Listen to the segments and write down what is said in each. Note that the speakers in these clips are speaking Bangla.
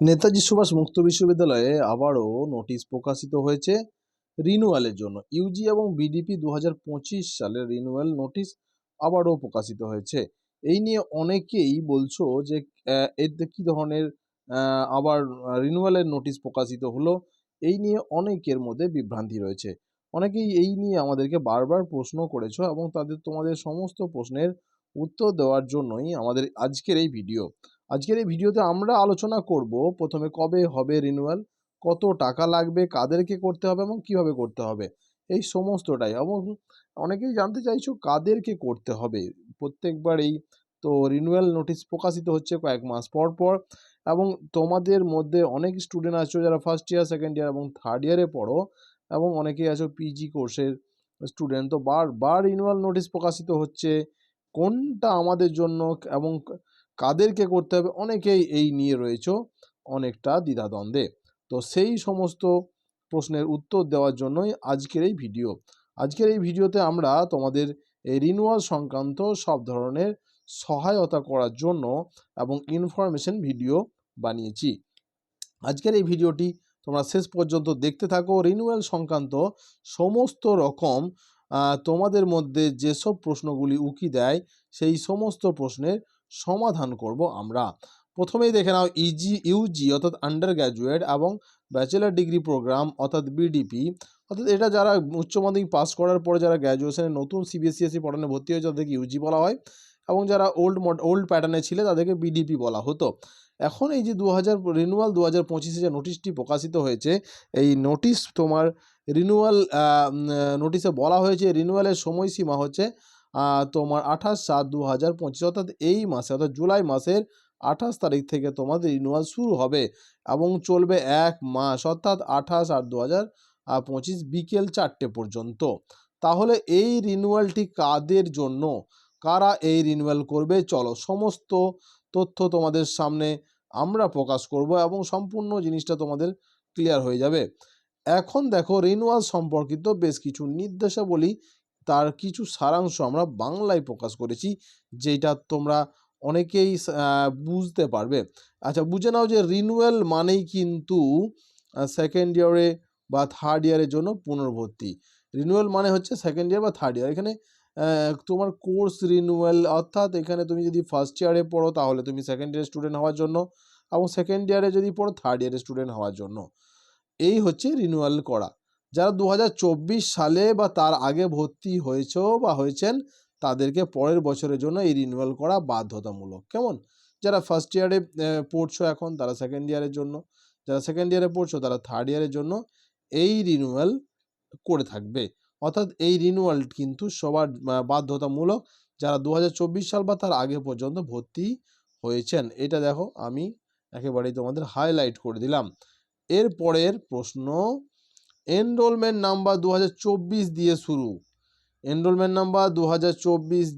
নেতাজি সুভাষ মুক্ত বিশ্ববিদ্যালয়ে আবারও নোটিশ প্রকাশিত হয়েছে রিনুয়ালের জন্য। ইউজি এবং বিডিপি দু হাজার পঁচিশ সালের রিনুয়াল নোটিশ আবারও প্রকাশিত হয়েছে। এই নিয়ে অনেকেই বলছো যে এতে কী ধরনের আবার রিনুয়ালের নোটিশ প্রকাশিত হলো, এই নিয়ে অনেকের মধ্যে বিভ্রান্তি রয়েছে। অনেকেই এই নিয়ে আমাদেরকে বারবার প্রশ্ন করেছ এবং তাদের তোমাদের সমস্ত প্রশ্নের উত্তর দেওয়ার জন্যই আমাদের আজকের এই ভিডিও। আজকের এই ভিডিওতে আমরা আলোচনা করব প্রথমে কবে হবে রিনিউয়াল কত টাকা লাগবে, কাদেরকে করতে হবে এবং কীভাবে করতে হবে। এই সমস্তটাই এবং অনেকেই জানতে চাইছো কাদেরকে করতে হবে। প্রত্যেকবারেই তো রিনিউয়াল নোটিশ প্রকাশিত হচ্ছে কয়েক মাস পর পর এবং তোমাদের মধ্যে অনেক স্টুডেন্ট আছো যারা ফার্স্ট ইয়ার সেকেন্ড ইয়ার এবং থার্ড ইয়ারে পড়ো এবং অনেকেই আছো পিজি কোর্সের স্টুডেন্ট তো বারবার রিনিউয়াল নোটিশ প্রকাশিত হচ্ছে। কোনটা আমাদের জন্য এবং কাদেরকে করতে হবে? অনেকেই এই নিয়ে রয়েছে অনেকটা দ্বিধাদ্বন্দ্বে। তো সেই সমস্ত প্রশ্নের উত্তর দেওয়ার জন্যই আজকের এই ভিডিও। আজকের এই ভিডিওতে আমরা তোমাদের এই রিনুয়াল সংক্রান্ত সব ধরনের সহায়তা করার জন্য এবং ইনফরমেশন ভিডিও বানিয়েছি। আজকের এই ভিডিওটি তোমরা শেষ পর্যন্ত দেখতে থাকো। রিনিউয়াল সংক্রান্ত সমস্ত রকম তোমাদের মধ্যে যেসব প্রশ্নগুলি উকি দেয়, সেই সমস্ত প্রশ্নের সমাধান করব আমরা। প্রথমেই দেখে নাও ইজি ইউজি অর্থাৎ আন্ডার গ্র্যাজুয়েট এবং ব্যাচেলার ডিগ্রি প্রোগ্রাম অর্থাৎ বিডিপি অর্থাৎ এটা যারা উচ্চ মাধ্যমিক পাস করার পরে যারা গ্র্যাজুয়েশনে নতুন সিবিএসসি পড়ানো ভর্তি হয়েছে, তাদেরকে ইউজি বলা হয় এবং যারা ওল্ড মড ওল্ড প্যাটার্নে ছিল, তাদেরকে বিডিপি বলা হতো। এখন এই যে দু হাজার রিনুয়াল দু হাজার পঁচিশে যে নোটিশটি প্রকাশিত হয়েছে, এই নোটিশ তোমার রিনুয়াল নোটিশে বলা হয়েছে রিনুয়ালের সময়সীমা হচ্ছে তোমার আঠাশ সাত দু হাজার পঁচিশ, অর্থাৎ এই মাসে, অর্থাৎ জুলাই মাসের আঠাশ তারিখ থেকে তোমাদের রিনুয়াল শুরু হবে এবং চলবে এক মাস, অর্থাৎ আঠাশ আট দু হাজার পঁচিশ বিকেল চারটে পর্যন্ত। তাহলে এই রিনুয়ালটি কাদের জন্য? কারা এই রিনুয়াল করবে? চলো, সমস্ত তথ্য তোমাদের সামনে আমরা প্রকাশ করব এবং সম্পূর্ণ জিনিসটা তোমাদের ক্লিয়ার হয়ে যাবে। এখন দেখো রিনুয়াল সম্পর্কিত বেশ কিছু নির্দেশাবলী তার কিছু সারাংশ আমরা বাংলায় প্রকাশ করেছি যেটা তোমরা অনেকেই বুঝতে পারবে। আচ্ছা বুঝে নাও যে রিনুয়াল মানেই কিন্তু সেকেন্ড ইয়ারে বা থার্ড ইয়ারের জন্য পুনর্ভর্তি। রিনুয়াল মানে হচ্ছে সেকেন্ড ইয়ার বা থার্ড ইয়ার এখানে তোমার কোর্স রিনুয়াল অর্থাৎ এখানে তুমি যদি ফার্স্ট ইয়ারে পড়ো, তাহলে তুমি সেকেন্ড ইয়ার স্টুডেন্ট হওয়ার জন্য এবং সেকেন্ড ইয়ারে যদি পড়ো থার্ড ইয়ারের স্টুডেন্ট হওয়ার জন্য। এই হচ্ছে রিনুয়াল করা। যারা দু হাজার চব্বিশ সালে বা তার আগে ভর্তি হয়েছো বা হয়েছেন, তাদেরকে পরের বছরের জন্য এই রিনিউয়াল করা বাধ্যতামূলক। কেমন? যারা ফার্স্ট ইয়ারে পড়ছো এখন, তারা সেকেন্ড ইয়ারের জন্য। যারা সেকেন্ড ইয়ারে পড়ছো, তারা থার্ড ইয়ারের জন্য এই রিনিউয়াল করে থাকবে। অর্থাৎ এই রিনিউয়াল কিন্তু সবার বাধ্যতামূলক যারা দু হাজার চব্বিশ সাল বা তার আগে পর্যন্ত ভর্তি হয়েছেন। এটা দেখো, আমি একেবারেই তোমাদের হাইলাইট করে দিলাম। এর পরের প্রশ্ন এনরোলমেন্ট নাম্বার দু হাজার চব্বিশ দিয়ে শুরু। এনরোলমেন্ট নাম্বার দু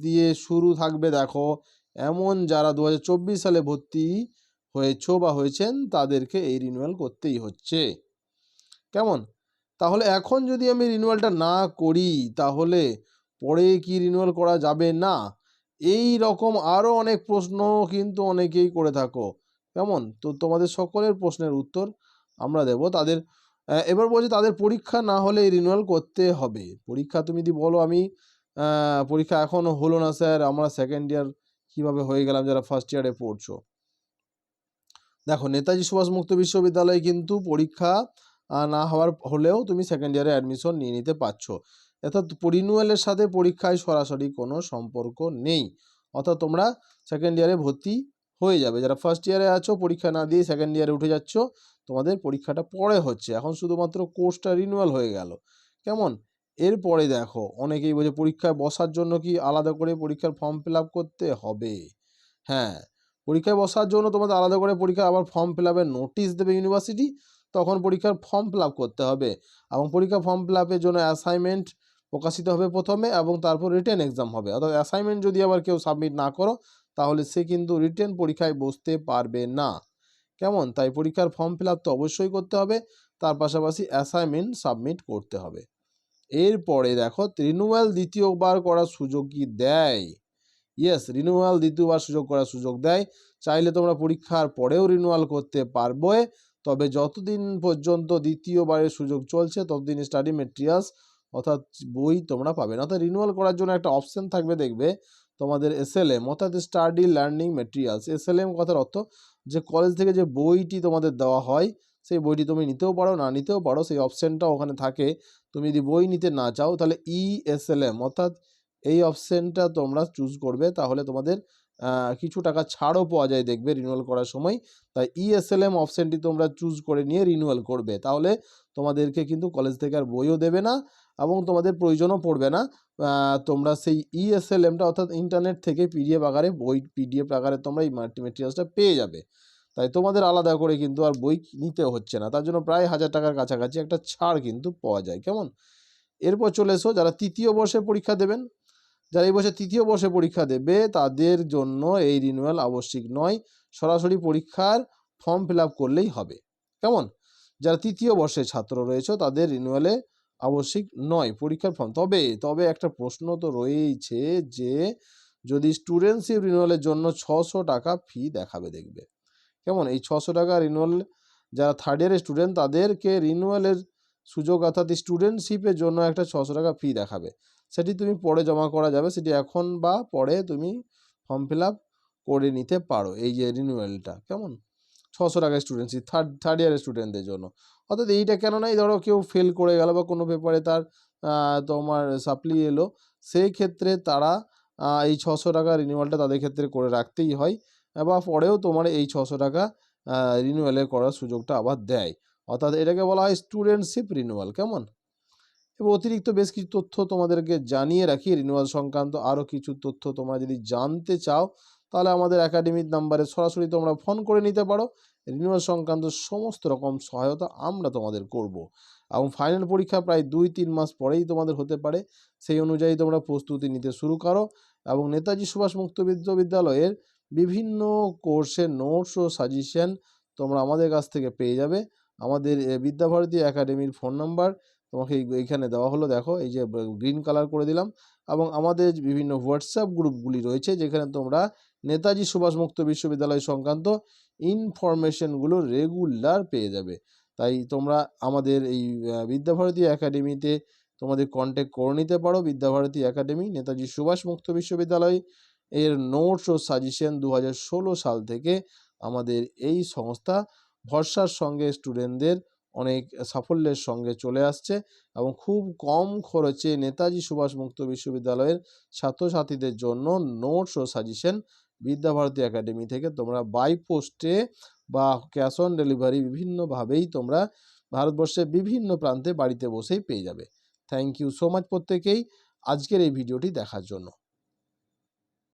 দিয়ে শুরু থাকবে, দেখো, এমন যারা দু হাজার চব্বিশ সালে ভর্তি হয়েছো বা হয়েছেন, তাদেরকে এই রিনিউয়াল করতেই হচ্ছে। কেমন? তাহলে এখন যদি আমি রিনিউয়ালটা না করি, তাহলে পরে কি রিনিউয়াল করা যাবে? না। এই রকম আরও অনেক প্রশ্ন কিন্তু অনেকেই করে থাকো। কেমন? তো তোমাদের সকলের প্রশ্নের উত্তর আমরা দেব। তাদের এবার বলছি তাদের পরীক্ষা না হলে রিনুয়াল করতে হবে। পরীক্ষা তুমি যদি বলো আমি পরীক্ষা এখনও হলো না স্যার, আমরা সেকেন্ড ইয়ার কীভাবে হয়ে গেলাম যারা ফার্স্ট ইয়ারে পড়ছো। দেখো, নেতাজি সুভাষ মুক্ত বিশ্ববিদ্যালয়ে কিন্তু পরীক্ষা না হওয়ার হলেও তুমি সেকেন্ড ইয়ারে অ্যাডমিশন নিয়ে নিতে পারছ। অর্থাৎ রিনিউয়ালের সাথে পরীক্ষায় সরাসরি কোনো সম্পর্ক নেই। অর্থাৎ তোমরা সেকেন্ড ইয়ারে ভর্তি হয়ে যাবে। যারা ফার্স্ট ইয়ারে আছো, পরীক্ষা না দিয়ে সেকেন্ড ইয়ারে উঠে যাচ্ছ তোমাদের পরীক্ষাটা পরে হচ্ছে। এখন শুধুমাত্র কোর্সটা রিনুয়াল হয়ে গেল। কেমন? এরপরে দেখো, অনেকেই বলছে পরীক্ষায় বসার জন্য কি আলাদা করে পরীক্ষার ফর্ম ফিল করতে হবে? হ্যাঁ পরীক্ষায় বসার জন্য তোমাদের আলাদা করে পরীক্ষা আবার ফর্ম ফিল নোটিশ দেবে ইউনিভার্সিটি তখন পরীক্ষার ফর্ম ফিল করতে হবে। এবং পরীক্ষা ফর্ম ফিল জন্য অ্যাসাইনমেন্ট প্রকাশিত হবে প্রথমে এবং তারপর রিটেন এক্সাম হবে। অর্থাৎ অ্যাসাইনমেন্ট যদি আবার কেউ সাবমিট না করো, তাহলে সে কিন্তু রিটেন পরীক্ষায় বসতে পারবে না। কেমন? তাই পরীক্ষার ফর্ম ফিল তো অবশ্যই করতে হবে, তার পাশাপাশি অ্যাসাইনমেন্ট সাবমিট করতে হবে। এরপরে দেখো রিনুয়াল দ্বিতীয়বার করার সুযোগ কি দেয়? ইয়েস রিনিউয়াল দ্বিতীয়বার সুযোগ করার সুযোগ দেয়। চাইলে তোমরা পরীক্ষার পরেও রিনিউয়াল করতে পারবে, তবে যতদিন পর্যন্ত দ্বিতীয়বারের সুযোগ চলছে, ততদিন স্টাডি মেটেরিয়ালস অর্থাৎ বই তোমরা পাবে না। অর্থাৎ রিনুয়াল করার জন্য একটা অপশন থাকবে, দেখবে তোমাদের এসএলএম অর্থাৎ স্টাডি লার্নিং মেটেরিয়ালস এসএলএম কথার অর্থ যে কলেজ থেকে যে বইটি তোমাদের দেওয়া হয়, সেই বইটি তুমি নিতেও পারো, না নিতেও পারো, সেই অপশানটা ওখানে থাকে। তুমি যদি বই নিতে না চাও, তাহলে ই এসএলএম অর্থাৎ এই অপশানটা তোমরা চুজ করবে, তাহলে তোমাদের কিছু টাকা ছাড়ও পাওয়া যায় দেখবে রিনিউয়াল করার সময়। তাই ইএসএলএম অপশানটি তোমরা চুজ করে নিয়ে রিনিউয়াল করবে। তাহলে তোমাদেরকে কিন্তু কলেজ থেকে আর বইও দেবে না এবং তোমাদের প্রয়োজনও পড়বে না। তোমরা সেই ইএসএলএমটা অর্থাৎ ইন্টারনেট থেকে পিডিএফ আকারে বই পিডিএফ আকারে তোমরা এই মেটেরিয়ালসটা পেয়ে যাবে। তাই তোমাদের আলাদা করে কিন্তু আর বই নিতে হচ্ছে না। তার জন্য প্রায় হাজার টাকার কাছাকাছি একটা ছাড় কিন্তু পাওয়া যায়। কেমন? এরপর চলে এসো, যারা তৃতীয় বর্ষে পরীক্ষা দেবেন, যারা এই বছর তৃতীয় বর্ষে পরীক্ষা দেবে, তাদের জন্য এই রিনিউয়াল আবশ্যিক নয়। সরাসরি পরীক্ষার ফর্ম ফিল করলেই হবে। কেমন? যারা তৃতীয় বর্ষের ছাত্র রয়েছে, তাদের রিনিউয়ালে আবশ্যিক নয় পরীক্ষার ফর্ম তবে তবে একটা প্রশ্ন তো রয়েইছে যে, যদি স্টুডেন্টশিপ রিনিউয়ালের জন্য ছশো টাকা ফি দেখাবে দেখবে। কেমন? এই ছশো টাকা রিনিউয়াল যারা থার্ড ইয়ারের স্টুডেন্ট তাদেরকে রিনিউয়ালের সুযোগ অর্থাৎ স্টুডেন্টশিপের জন্য একটা ছশো টাকা ফি দেখাবে। সেটি তুমি পরে জমা করা যাবে, সেটি এখন বা পরে তুমি ফর্ম ফিল আপ করে নিতে পারো এই যে রিনুয়ালটা কেমন? ছশো টাকা স্টুডেন্টশিপ থার্ড থার্ড ইয়ারের স্টুডেন্টদের জন্য। অর্থাৎ এইটা কেন নাই ধরো কেউ ফেল করে গেল বা কোনো পেপারে তার তোমার সাপ্লি এলো, সেই ক্ষেত্রে তারা এই ছশো টাকা রিনিউয়ালটা তাদের ক্ষেত্রে করে রাখতেই হয় বা পরেও তোমার এই ছশো টাকা রিনিউয়ালে করার সুযোগটা আবার দেয়। অর্থাৎ এটাকে বলা হয় স্টুডেন্টশিপ রিনিউয়াল কেমন? এবং অতিরিক্ত বেশ কিছু তথ্য তোমাদেরকে জানিয়ে রাখি রিনিউয়াল সংক্রান্ত আরও কিছু তথ্য তোমরা যদি জানতে চাও, তাহলে আমাদের একাডেমির নাম্বারে সরাসরি তোমরা ফোন করে নিতে পারো। রিনিউয়াল সংক্রান্ত সমস্ত রকম সহায়তা আমরা তোমাদের করব। এবং ফাইনাল পরীক্ষা প্রায় দুই তিন মাস পরেই তোমাদের হতে পারে। সেই অনুযায়ী তোমরা প্রস্তুতি নিতে শুরু করো এবং নেতাজি সুভাষ মুক্ত বিশ্ববিদ্যালয়ের বিভিন্ন কোর্সের নোটস ও সাজেশন তোমরা আমাদের কাছ থেকে পেয়ে যাবে। আমাদের বিদ্যাভারতী একাডেমির ফোন নাম্বার তোমাকে এই- এইখানে দেওয়া হলো, দেখো এই যে গ্রিন কালার করে দিলাম এবং আমাদের বিভিন্ন হোয়াটসঅ্যাপ গ্রুপগুলি রয়েছে যেখানে তোমরা নেতাজি সুভাষ মুক্ত বিশ্ববিদ্যালয় সংক্রান্ত ইনফরমেশনগুলো রেগুলার পেয়ে যাবে। তাই তোমরা আমাদের এই বিদ্যাভারতী একাডেমিতে তোমাদের কন্ট্যাক্ট করে নিতে পারো। বিদ্যাভারতী একাডেমি নেতাজি সুভাষ মুক্ত বিশ্ববিদ্যালয় এর নোটস ও সাজেশন দু হাজার ষোলো সাল থেকে আমাদের এই সংস্থা ভরসার সঙ্গে স্টুডেন্টদের অনেক সাফল্যের সঙ্গে চলে আসছে এবং খুব কম খরচে নেতাজি সুভাষ মুক্ত বিশ্ববিদ্যালয়ের ছাত্রছাত্রীদের জন্য নোটস ও সাজেশন বিদ্যাভারতী একাডেমি থেকে তোমরা বাই পোস্টে বা ক্যাশ অন ডেলিভারি বিভিন্নভাবেই তোমরা ভারতবর্ষের বিভিন্ন প্রান্তে বাড়িতে বসেই পেয়ে যাবে। থ্যাংক ইউ সো মাচ প্রত্যেকেই। আজকের এই ভিডিওটি দেখার জন্য।